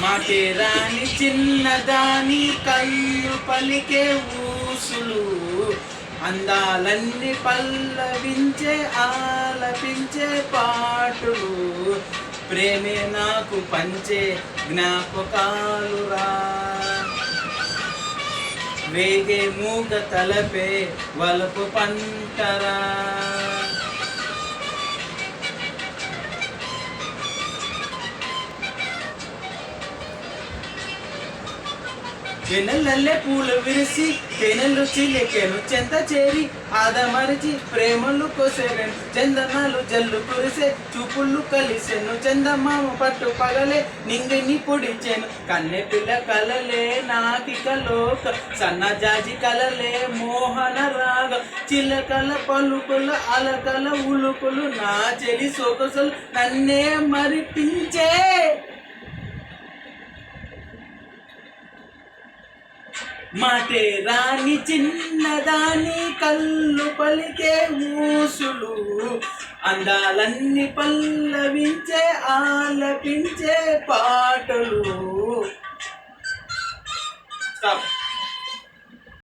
మాటే రాని చిన్నదాని కళ్ళు పలికే ఊసులు. అందాలన్నీ పల్లవించే ఆలపించే పాటలు. ప్రేమే నాకు పంచే జ్ఞాపకాలురా వేగే మూగ తలపే వలపు పంటరా వెనల్లల్లే పూలు విరిసి పెనలు చిలికెను చెంత చేరి ఆదమరిచి ప్రేమలు కొసెరెను చందనాలు జల్లు కురిసే చూపులు కలిసెను చందమామ పట్టు పగలే నింగిని పొడిచెను. కన్నె పిల్ల కలలే నాకిక లోక సన్నజాజి కలలే మోహన రాగ. చిలకల పలుకుల అలకల ఉలుకులు నా చెలి సొగసులు నన్నే మరిపించే. మాటే రాని చిన్నదాని కళ్ళు పలికే ఊసులు అందాలన్నీ పల్లవించే ఆలపించే పాటలు Stop.